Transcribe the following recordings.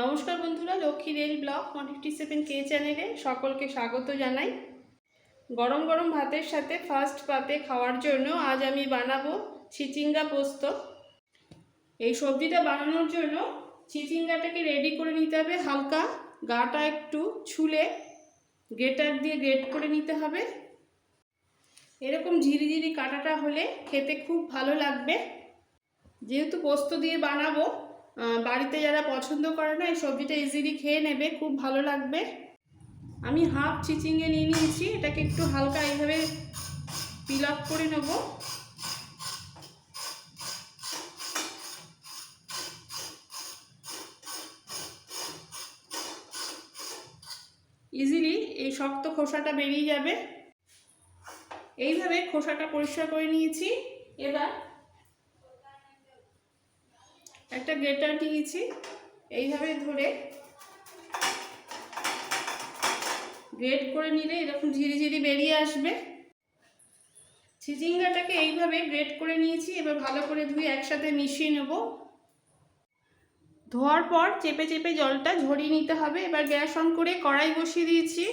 নমস্কার বন্ধুরা, Lakshmi rail block one fifty seven কে চ্যানেলে সকলকে স্বাগত জানাই। গরম গরম ভাতের সাথে ফার্স্ট পাতে খাওয়ার জন্য আজ আমি বানাবো চিচিঙ্গা পোস্ত। এই সবজিটা বানানোর জন্য চিচিঙ্গাটাকে রেডি করে নিতে হবে হালকা, গাটা একটু ছুলে, গ্রেটার দিয়ে গ্রেট করে নিতে হবে। এরকম ঝিরিঝিরি কাটাটা হলে খেতে খুব ভালো লাগবে। যেহেতু পোস্ত দিয়ে বানাবো বাড়িতে যারা পছন্দ করে না, এই সবজিটা ইজিলি খেয়ে নেবে, খুব ভালো লাগবে। আমি হাফ চিচিঙ্গে নিয়ে নিয়েছি, এটাকে একটু হালকা এইভাবে পিল আপ করে নেব। ইজিলি এই শক্ত খোসাটা বেরিয়ে যাবে। এইভাবে খোসাটা পরিষ্কার করে নিয়েছি। এবার একটা গ্রেটার নিয়েছি, এইভাবে ধরে গ্রেট করে নিলে এরকম ঝিরিঝিরি বেরিয়ে আসবে। চিচিঙ্গাটাকে এইভাবে গ্রেট করে নিয়েছি, এবার ভালো করে ধুয়ে একসাথে মিশিয়ে নেব। ধোয়ার পর চেপে চেপে জলটা ঝরিয়ে নিতে হবে, এবার গ্যাস অন করে কড়াই বসিয়ে দিয়েছি।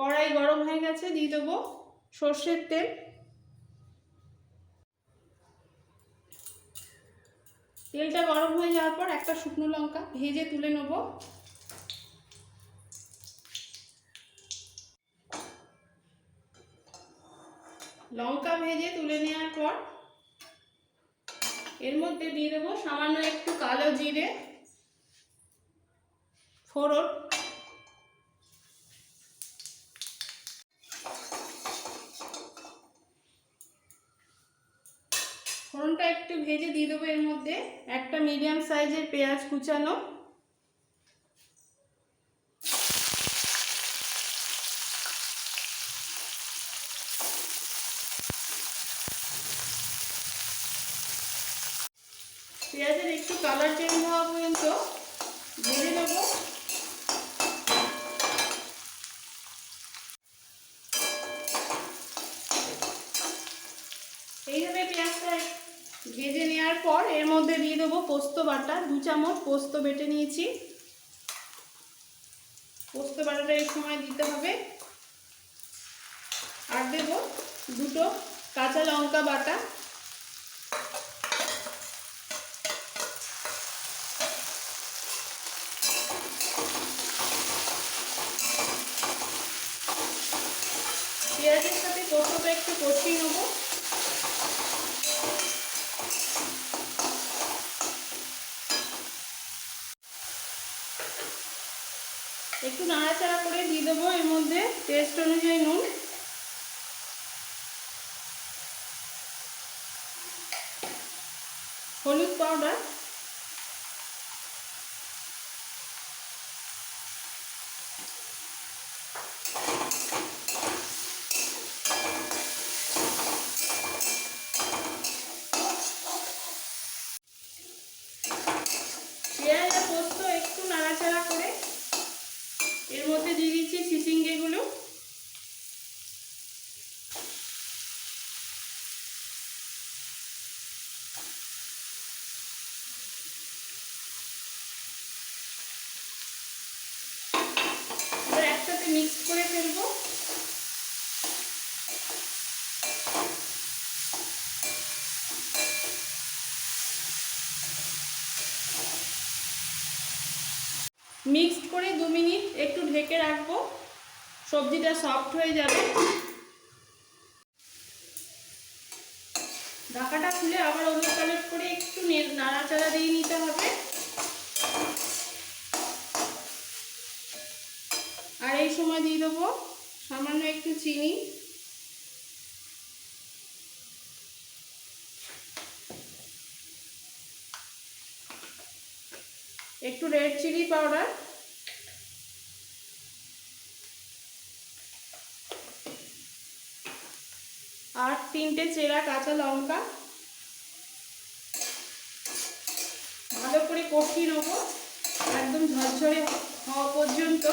কড়াই গরম হয়ে গেছে, দিয়ে দেবো সর্ষের তেল। তেলটা গরম হয়ে যাওয়ার পর একটা শুকনো লঙ্কা ভেজে তুলে নেব। লঙ্কা ভেজে তুলে নেওয়ার পর এর মধ্যে দিয়ে দেবো সামান্য একটু কালো জিরে, ফোড়ন ফোড়নটা একটু ভেজে দিয়ে দেবো এর মধ্যে। একটা মিডিয়াম সাইজের পেঁয়াজ কুচানো। পেঁয়াজের একটু কালার চেঞ্জ হওয়া পর্যন্ত ভেজে নেব এইভাবে পেঁয়াজটা ভেজে নেওয়ার পর এর মধ্যে দিয়ে দেবো পোস্ত বাটা। দু চামচ পোস্ত বেটে নিয়েছি। পোস্ত বাটাটা এই সময় দিতে হবে। আর দেব দুটো কাঁচা লঙ্কা বাটা। পেঁয়াজের সাথে পোস্তটা একটু কষিয়ে নেব। একটু নাড়াচাড়া করে দিয়ে দেবো এর মধ্যে টেস্ট অনুযায়ী নুন। হলুদ পাউডার পেঁয়াজ আর পোস্ত একটু নাড়াচাড়া করে এর মধ্যে দিয়ে দিচ্ছি চিচিঙ্গেগুলো এবার একসাথে মিক্স করে ফেলব মিক্সড করে দু মিনিট একটু ঢেকে রাখব। সবজিটা সফট হয়ে যাবে। ঢাকাটা খুলে আবার ওলট পালট করে একটু নাড়াচাড়া দিয়ে নিতে হবে। আর এই সময় দিয়ে দেবো সামান্য একটু চিনি। একটু রেড চিলি পাউডার আর তিনটে চেরা কাঁচা লঙ্কা। ভালো করে কষিয়ে নেব। একদম ঝরঝরে হওয়া পর্যন্ত।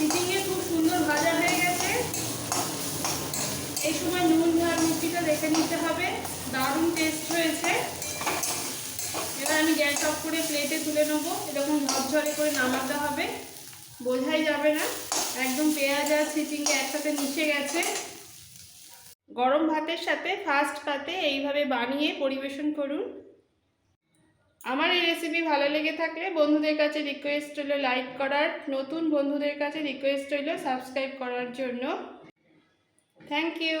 চিচিংয়ে খুব সুন্দর ভাজা হয়ে গেছে। এই সময় নুন ঝাল মিষ্টিটা দেখে নিতে হবে। দারুণ টেস্ট হয়েছে। এবার আমি গ্যাস অফ করে প্লেটে তুলে নেব। এরকম ঝরঝরে করে নামাতে হবে। বোঝাই যাবে না। একদম পেঁয়াজ আর চিচিংয়ে একসাথে মিশে গেছে। গরম ভাতের সাথে ফার্স্ট পাতে এইভাবে বানিয়ে পরিবেশন করুন। আমার এই রেসিপি ভালো লেগে থাকলে বন্ধুদের কাছে রিকোয়েস্ট হলো লাইক করার, নতুন বন্ধুদের কাছে রিকোয়েস্ট হলো সাবস্ক্রাইব করার জন্য। Thank you